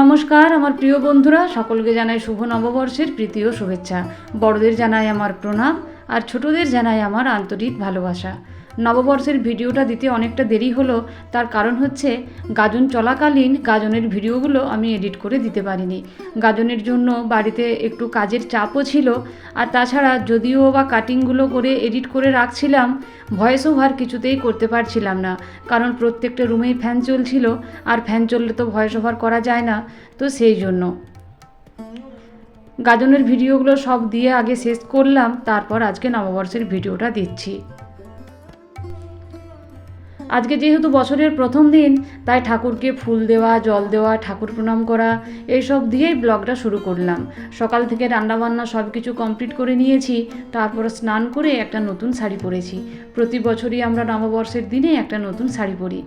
নমস্কার, আমার প্রিয় বন্ধুরা, সকলকে জানাই শুভ নববর্ষের প্রীতি ও শুভেচ্ছা। বড়দের জানাই আমার প্রণাম, আর ছোটদের জানাই আমার আন্তরিক ভালোবাসা। নববর্ষের ভিডিওটা দিতে অনেকটা দেরি হলো, তার কারণ হচ্ছে গাজন চলাকালীন গাজনের ভিডিওগুলো আমি এডিট করে দিতে পারিনি। গাজনের জন্য বাড়িতে একটু কাজের চাপও ছিল, আর তাছাড়া যদিও বা কাটিংগুলো করে এডিট করে রাখছিলাম ভয়েস ওভার কিছুতেই করতে পারছিলাম না। কারণ প্রত্যেকটা রুমেই ফ্যান চলছিল, আর ফ্যান চললে তো ভয়েস ওভার করা যায় না, তো সেই জন্য। গাজনের ভিডিওগুলো সব দিয়ে আগে শেষ করলাম, তারপর আজকে নববর্ষের ভিডিওটা দিচ্ছি। আজকে যেহেতু বছরের প্রথম দিন, তাই ঠাকুরকে ফুল দেওয়া, জল দেওয়া, ঠাকুর প্রণাম করা, এইসব দিয়েই ব্লগটা শুরু করলাম। সকাল থেকে রান্নাবান্না সব কিছু কমপ্লিট করে নিয়েছি, তারপর স্নান করে একটা নতুন শাড়ি পরেছি। প্রতি বছরই আমরা নববর্ষের দিনে একটা নতুন শাড়ি পরি।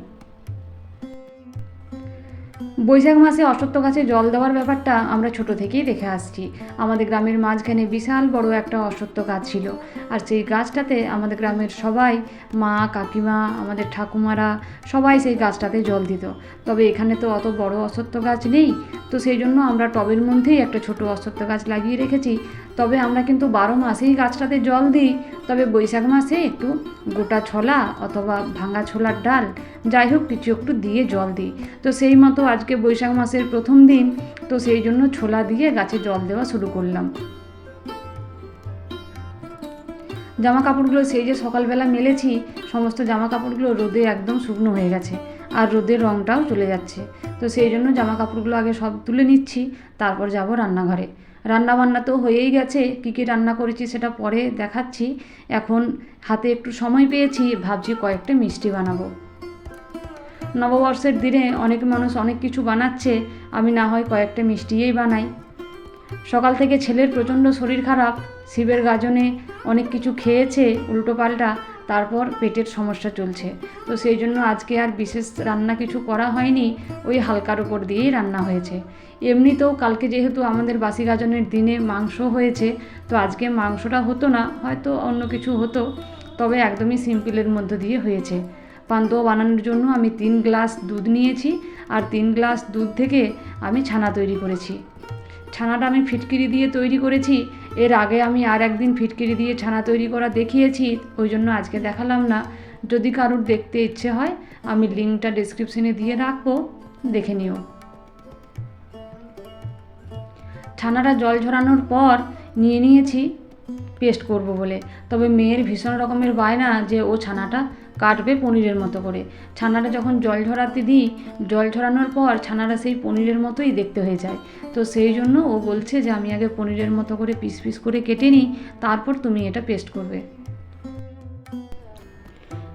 বৈশাখ মাসে অশ্বত্থ গাছে জল দেওয়ার ব্যাপারটা আমরা ছোট থেকেই দেখে আসছি। আমাদের গ্রামের মাঝখানে বিশাল বড় একটা অশ্বত্থ গাছ ছিল। আর সেই গাছটাতে আমাদের গ্রামের সবাই, মা, কাকিমা, আমাদের ঠাকুমারা সবাই সেই গাছটাতে জল দিত। তবে এখানে তো অত বড় অশ্বত্থ গাছ নেই তো সেই জন্য আমরা টবের মধ্যেই একটা ছোট অশ্বত্থ গাছ লাগিয়ে রেখেছি। তবে আমরা কিন্তু বারো মাসেই গাছটাতে জল দিই। তবে বৈশাখ মাসে একটু গোটা ছোলা অথবা ভাঙা ছোলার ডাল যাই হোক কিছু একটু দিয়ে জল দিই। তো সেই মতো আজকে বৈশাখ মাসের প্রথম দিন, তো সেই জন্য ছোলা দিয়ে গাছে জল দেওয়া শুরু করলাম। জামা কাপড়গুলো সেই যে সকালবেলা মেলেছি, সমস্ত জামা কাপড়গুলো রোদে একদম শুকনো হয়ে গেছে। আর রোদের রঙটাও চলে যাচ্ছে। তো সেই জন্য জামা কাপড়গুলো আগে সব তুলে নিচ্ছি, তারপর যাব রান্নাঘরে। রান্না বান্না তো হয়েই গেছে, কী কী রান্না করেছি সেটা পরে দেখাচ্ছি। এখন হাতে একটু সময় পেয়েছি, ভাবছি কয়েকটা মিষ্টি বানাবো। নববর্ষের দিনে অনেক মানুষ অনেক কিছু বানাচ্ছে, আমি না হয় কয়েকটা মিষ্টিই বানাই। সকাল থেকে ছেলের প্রচণ্ড শরীর খারাপ, শিবের গাজনে অনেক কিছু খেয়েছে উল্টোপাল্টা তারপর পেটের সমস্যা চলছে। তো সেই জন্য আজকে আর বিশেষ রান্না কিছু করা হয়নি, ওই হালকার উপর দিয়েই রান্না হয়েছে। এমনিতেও কালকে যেহেতু আমাদের বাসি গাজনের দিনে মাংস হয়েছে, তো আজকে মাংসটা হতো না, হয়তো অন্য কিছু হতো, তবে একদমই সিম্পলের মধ্য দিয়ে হয়েছে। পান্তুয়া বানানোর জন্য আমি তিন গ্লাস দুধ নিয়েছি, আর তিন গ্লাস দুধ থেকে আমি ছানা তৈরি করেছি। ছানাটা আমি ফিটকিরি দিয়ে তৈরি করেছি। এর আগে আমি আর একদিন ফিটকিরি দিয়ে ছানা তৈরি করা দেখিয়েছি, ওই জন্য আজকে দেখালাম না। যদি কারুর দেখতে ইচ্ছে হয়, আমি লিঙ্কটা ডিসক্রিপশনে দিয়ে রাখব, দেখে নিও। ছানাটা জল ঝরানোর পর নিয়ে নিয়েছি পেস্ট করব বলে। তবে মেয়ের ভীষণ রকমের বায়না যে ও ছানাটা কাটবে পনিরের মতো করে। ছানাটা যখন জল ঝরাতে দিই, জল ঝরানোর পর ছানাটা সেই পনিরের মতোই দেখতে হয়ে যায়। তো সেই জন্য ও বলছে যে, আমি আগে পনিরের মতো করে পিস পিস করে কেটে নিই, তারপর তুমি এটা পেস্ট করবে।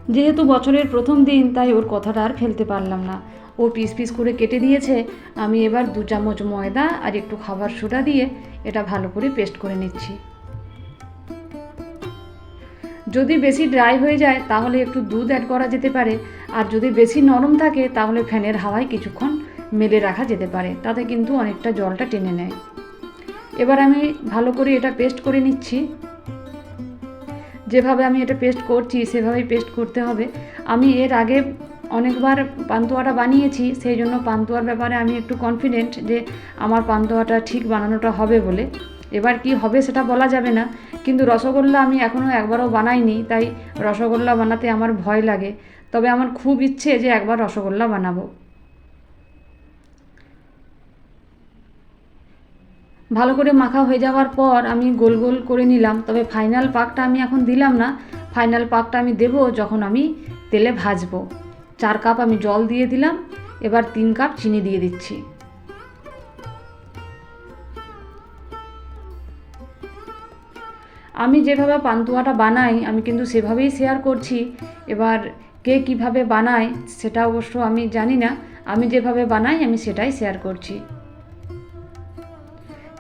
যেহেতু বছরের প্রথম দিন, তাই ওর কথাটা আর ফেলতে পারলাম না। ও পিস পিস করে কেটে দিয়েছে। আমি এবার দু চামচ ময়দা আর একটু খাবার সোডা দিয়ে এটা ভালো করে পেস্ট করে নিচ্ছি। যদি বেশি ড্রাই হয়ে যায়, তাহলে একটু দুধ অ্যাড করা যেতে পারে। আর যদি বেশি নরম থাকে, তাহলে ফ্যানের হাওয়ায় কিছুক্ষণ মেলে রাখা যেতে পারে। তাতে কিন্তু অনেকটা জলটা টেনে নেয়। এবার আমি ভালো করে এটা পেস্ট করে নিচ্ছি। যেভাবে আমি এটা পেস্ট করছি, সেভাবেই পেস্ট করতে হবে। আমি এর আগে অনেকবার পান্তুয়াটা বানিয়েছি, সেই জন্য পান্তুয়ার ব্যাপারে আমি একটু কনফিডেন্ট যে আমার পান্তুয়াটা ঠিক বানানোটা হবে বলে। এবার কি হবে সেটা বলা যাবে না। কিন্তু রসগোল্লা আমি এখনও একবারও বানাইনি, তাই রসগোল্লা বানাতে আমার ভয় লাগে। তবে আমার খুব ইচ্ছে যে একবার রসগোল্লা বানাবো। ভালো করে মাখা হয়ে যাওয়ার পর আমি গোল গোল করে নিলাম, তবে ফাইনাল পাকটা আমি এখন দিলাম না। ফাইনাল পাকটা আমি দেব যখন আমি তেলে ভাজবো। চার কাপ আমি জল দিয়ে দিলাম, এবার তিন কাপ চিনি দিয়ে দিচ্ছি। আমি যেভাবে পান্তুয়াটা বানাই, আমি কিন্তু সেভাবেই শেয়ার করছি। এবার কে কীভাবে বানায়, সেটা অবশ্য আমি জানি না। আমি যেভাবে বানাই, আমি সেটাই শেয়ার করছি।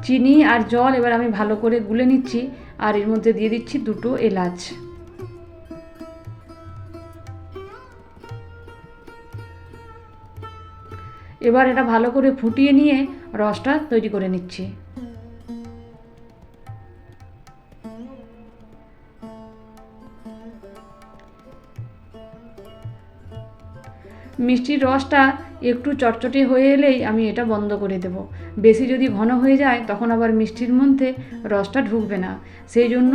চিনি আর জল এবার আমি ভালো করে গুলে নিচ্ছি আর এর মধ্যে দিয়ে দিচ্ছি দুটো এলাচ। এবার এটা ভালো করে ফুটিয়ে নিয়ে রসটা তৈরি করে নিচ্ছি। মিষ্টির রসটা একটু চটচটে হয়ে এলেই আমি এটা বন্ধ করে দেব। বেশি যদি ঘন হয়ে যায়, তখন আবার মিষ্টির মধ্যে রসটা ঢুকবে না। সেই জন্য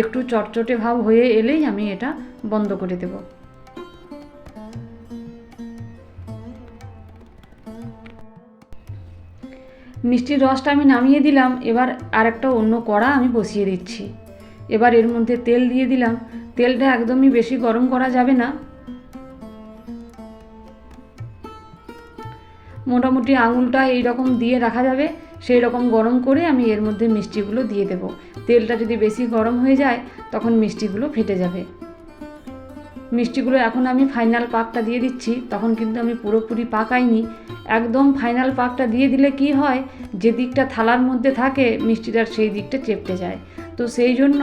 একটু চটচটে ভাব হয়ে এলেই আমি এটা বন্ধ করে দেব। মিষ্টির রসটা আমি নামিয়ে দিলাম। এবার আরেকটা অন্য কড়া আমি বসিয়ে দিচ্ছি। এবার এর মধ্যে তেল দিয়ে দিলাম। তেলটা একদমই বেশি গরম করা যাবে না। মোটামুটি আঙুলটা এই রকম দিয়ে রাখা যাবে সেই রকম গরম করে আমি এর মধ্যে মিষ্টিগুলো দিয়ে দেব। তেলটা যদি বেশি গরম হয়ে যায়, তখন মিষ্টিগুলো ফেটে যাবে। মিষ্টিগুলো এখন আমি ফাইনাল পাকটা দিয়ে দিচ্ছি, তখন কিন্তু আমি পুরোপুরি পাকাইনি। একদম ফাইনাল পাকটা দিয়ে দিলে কি হয়, যে দিকটা থালার মধ্যে থাকে মিষ্টিটার সেই দিকটা চেপটে যায়। তো সেই জন্য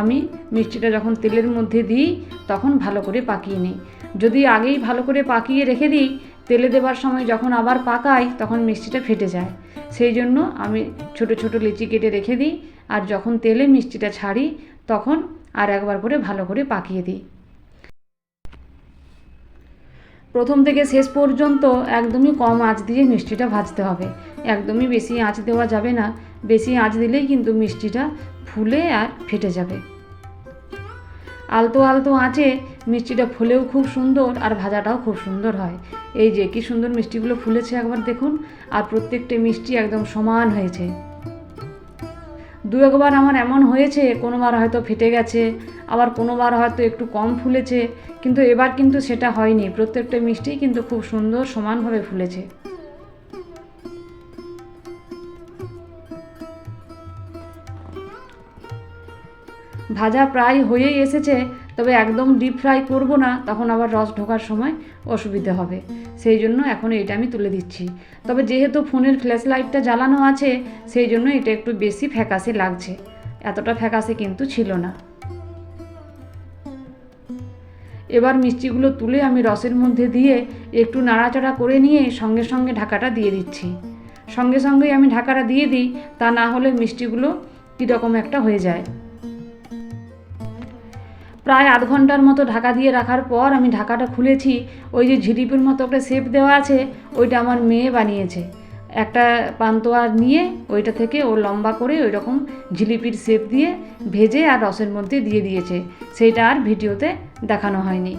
আমি মিষ্টিটা যখন তেলের মধ্যে দিই, তখন ভালো করে পাকিয়ে নিই। যদি আগেই ভালো করে পাকিয়ে রেখে দিই তেলে দেবার সময় যখন আবার পাকাই, তখন মিষ্টিটা ফেটে যায়। সেই জন্য আমি ছোট ছোট লিচি কেটে রেখে দিই আর যখন তেলে মিষ্টিটা ছাড়ি, তখন আর একবার করে ভালো করে পাকিয়ে দিই। প্রথম থেকে শেষ পর্যন্ত একদমই কম আঁচ দিয়ে মিষ্টিটা ভাজতে হবে। একদমই বেশি আঁচ দেওয়া যাবে না। বেশি আঁচ দিলেই কিন্তু মিষ্টিটা ফুলে আর ফেটে যাবে। আলতো আলতো আঁচে মিষ্টিটা ফুলেও খুব সুন্দর আর ভাজাটাও খুব সুন্দর হয়। এই যে কি সুন্দর মিষ্টিগুলো ফুলেছে একবার দেখুন, আর প্রত্যেকটা মিষ্টি একদম সমান হয়েছে। দু একবার আমার এমন হয়েছে কোনোবার হয়তো ফেটে গেছে, আবার কোনোবার হয়তো একটু কম ফুলেছে, কিন্তু এবার কিন্তু সেটা হয়নি। প্রত্যেকটা মিষ্টি কিন্তু খুব সুন্দর সমানভাবে ফুলেছে। ভাজা প্রায় হয়েই এসেছে, তবে একদম ডিপ ফ্রাই করব না, তখন আবার রস ঢোকার সময় অসুবিধে হবে। সেই জন্য এখন এটা আমি তুলে দিচ্ছি। তবে যেহেতু ফোনের ফ্ল্যাশ লাইটটা জ্বালানো আছে, সেই জন্য এটা একটু বেশি ফ্যাকাসে লাগছে। এতটা ফ্যাকাসে কিন্তু ছিল না। এবার মিষ্টিগুলো তুলে আমি রসের মধ্যে দিয়ে একটু নাড়াচাড়া করে নিয়ে সঙ্গে সঙ্গে ঢাকাটা দিয়ে দিচ্ছি। সঙ্গে সঙ্গেই আমি ঢাকাটা দিয়ে দিই, তা না হলে মিষ্টিগুলো কীরকম একটা হয়ে যায়। প্রায় আধ ঘণ্টার মতো ঢাকা দিয়ে রাখার পর আমি ঢাকাটা খুলেছি। ওই যে ঝিলিপির মতো একটা শেপ দেওয়া আছে, ওইটা আমার মেয়ে বানিয়েছে। একটা পান্তোয়া নিয়ে ওইটা থেকে ও লম্বা করে ওই রকম ঝিলিপির শেপ দিয়ে ভেজে আর রসের মধ্যে দিয়ে দিয়েছে। সেইটা আর ভিডিওতে দেখানো হয়নি।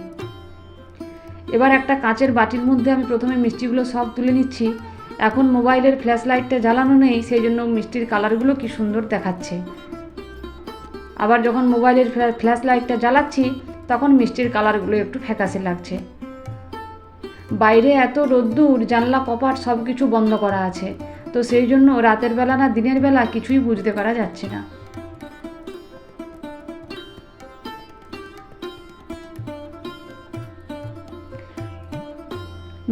এবার একটা কাঁচের বাটির মধ্যে আমি প্রথমে মিষ্টিগুলো সব তুলে নিচ্ছি। এখন মোবাইলের ফ্ল্যাশ লাইটটা জ্বালানো নেই, সেই জন্য মিষ্টির কালারগুলো কি সুন্দর দেখাচ্ছে। আবার যখন মোবাইলের ফ্ল্যাশ লাইটটা জ্বালাচ্ছি, তখন মিষ্টির কালারগুলো একটু ফ্যাকাসে লাগছে। বাইরে এত রোদ্দুর, জানলা, কপাট সব কিছু বন্ধ করা আছে। তো সেই জন্য রাতের বেলা না দিনের বেলা কিছুই বুঝতে পারা যাচ্ছে না।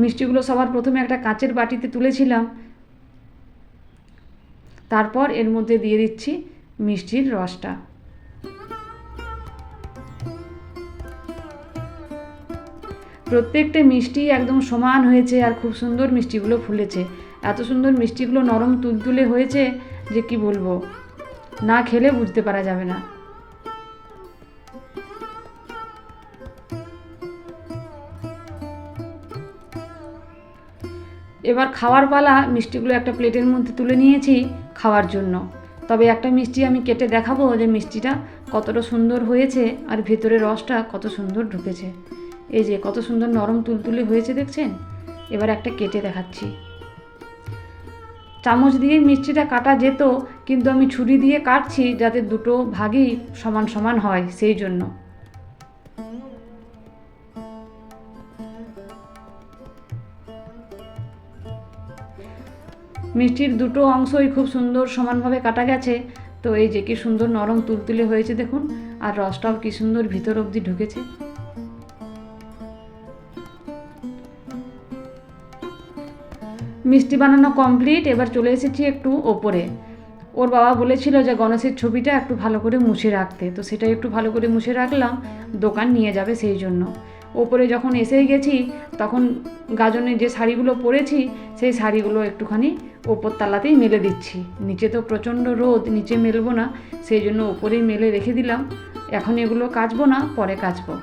মিষ্টিগুলো সবার প্রথমে একটা কাঁচের বাটিতে তুলেছিলাম। তারপর এর মধ্যে দিয়ে দিচ্ছি মিষ্টির রসটা। প্রত্যেকটা মিষ্টি একদম সমান হয়েছে আর খুব সুন্দর মিষ্টিগুলো ফুলেছে। এত সুন্দর মিষ্টিগুলো নরম তুলতুলে হয়েছে যে কি বলব? না খেলে বুঝতে পারা যাবে না। এবার খাওয়ার পালা মিষ্টিগুলো একটা প্লেটের মধ্যে তুলে নিয়েছি খাওয়ার জন্য। তবে একটা মিষ্টি আমি কেটে দেখাবো যে মিষ্টিটা কতটা সুন্দর হয়েছে আর ভেতরে রসটা কত সুন্দর ঢুকেছে। এই যে কত সুন্দর নরম তুলতুলে হয়েছে দেখছেন? এবার একটা কেটে দেখাচ্ছি। চামচ দিয়ে মিষ্টিটা কাটা যেত, কিন্তু আমি ছুরি দিয়ে কাটছি যাতে দুটো ভাগই সমান সমান হয় সেই জন্য। মিষ্টির দুটো অংশই খুব সুন্দর সমানভাবে কাটা গেছে। তো এই যে কি সুন্দর নরম তুলতুলে হয়েছে দেখুন, আর রসটাও কি সুন্দর ভিতর অবধি ঢুকেছে। মিষ্টি বানানো কমপ্লিট এবার চলে এসেছি একটু ওপরে। ওর বাবা বলেছিল যে গণেশের ছবিটা একটু ভালো করে মুছে রাখতে। তো সেটা একটু ভালো করে মুছে রাখলাম, দোকান নিয়ে যাবে সেই জন্য। ওপরে যখন এসেই গেছি, তখন গাজনে যে শাড়িগুলো পরেছি, সেই শাড়িগুলো একটুখানি ওপর তালাতেই মেলে দিচ্ছি। নিচে তো প্রচণ্ড রোদ, নিচে মেলবো না, সেই জন্য ওপরেই মেলে রেখে দিলাম। এখন এগুলো কাচবো না, পরে কাচবো।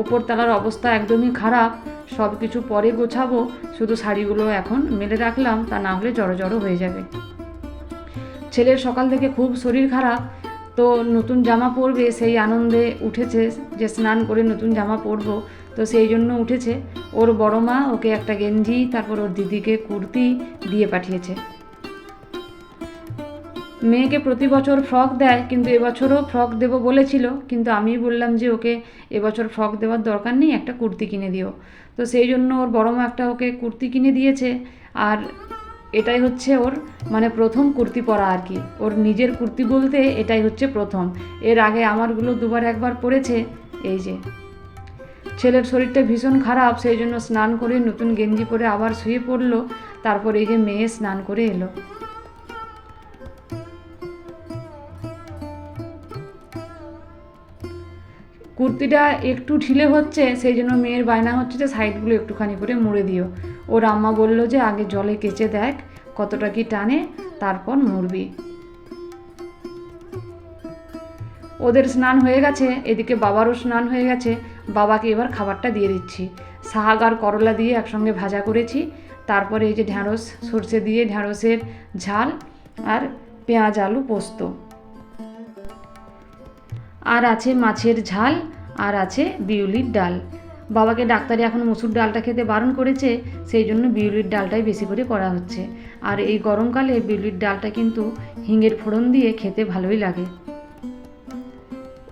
ওপর তালার অবস্থা একদমই খারাপ। সব কিছু পরে গোছাবো, শুধু শাড়িগুলো এখন মেলে রাখলাম, তা না হলে জড়ো জড়ো হয়ে যাবে। ছেলের সকাল থেকে খুব শরীর খারাপ, তো নতুন জামা পরবে, সেই আনন্দে উঠেছে যে স্নান করে নতুন জামা পরব, তো সেই জন্য উঠেছে। ওর বড় মা ওকে একটা গেঞ্জি, তারপর ওর দিদিকে কুর্তি দিয়ে পাঠিয়েছে। মেয়েকে প্রতি বছর ফ্রক দেয়, কিন্তু এবছরও ফ্রক দেবো বলেছিল, কিন্তু আমি বললাম যে ওকে এবছর ফ্রক দেওয়ার দরকার নেই, একটা কুর্তি কিনে দিও। তো সেই জন্য ওর বড় মা একটা ওকে কুর্তি কিনে দিয়েছে, আর এটাই হচ্ছে ওর মানে প্রথম কুর্তি পরা আর কি। ওর নিজের কুর্তি বলতে এটাই হচ্ছে প্রথম। এর আগে আমারগুলো দুবার একবার পরেছে, এই যে। ছেলের শরীরটা ভীষণ খারাপ, সেই জন্য স্নান করে নতুন গেঞ্জি পরে আবার শুয়ে পড়ল, তারপর এই যে মেয়ে স্নান করে এলো। কুর্তিটা একটু ঢিলে হচ্ছে, সেই জন্য মেয়ের বায়না হচ্ছে যে সাইডগুলো একটুখানি করে মুড়ে দিও। ওর আম্মা বলল যে, আগে জলে কেচে দেখ কতটা কি টানে, তারপর মুড়বি। ওদের স্নান হয়ে গেছে, এদিকে বাবারও স্নান হয়ে গেছে। বাবাকে এবার খাবারটা দিয়ে দিচ্ছি। শাক আর করলা দিয়ে একসঙ্গে ভাজা করেছি। তারপরে এই যে ঢ্যাঁড়স, সর্ষে দিয়ে ঢ্যাঁড়সের ঝাল আর পেঁয়াজ আলু পোস্ত। আর আছে মাছের ঝাল, আর আছে বিউলির ডাল। বাবাকে ডাক্তারে এখন মসুর ডালটা খেতে বারণ করেছে, সেই জন্য বিউলির ডালটাই বেশি করে করা হচ্ছে। আর এই গরমকালে বিউলির ডালটা কিন্তু হিঙের ফোড়ন দিয়ে খেতে ভালোই লাগে।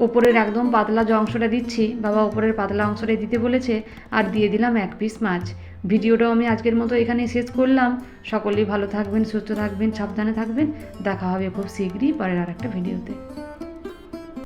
ওপরের একদম পাতলা যে অংশটা দিচ্ছি, বাবা ওপরের পাতলা অংশটাই দিতে বলেছে, আর দিয়ে দিলাম এক পিস মাছ। ভিডিওটাও আমি আজকের মতো এখানেই শেষ করলাম। সকলেই ভালো থাকবেন, সুস্থ থাকবেন, সাবধানে থাকবেন। দেখা হবে খুব শীঘ্রই পরের আর একটা ভিডিওতে।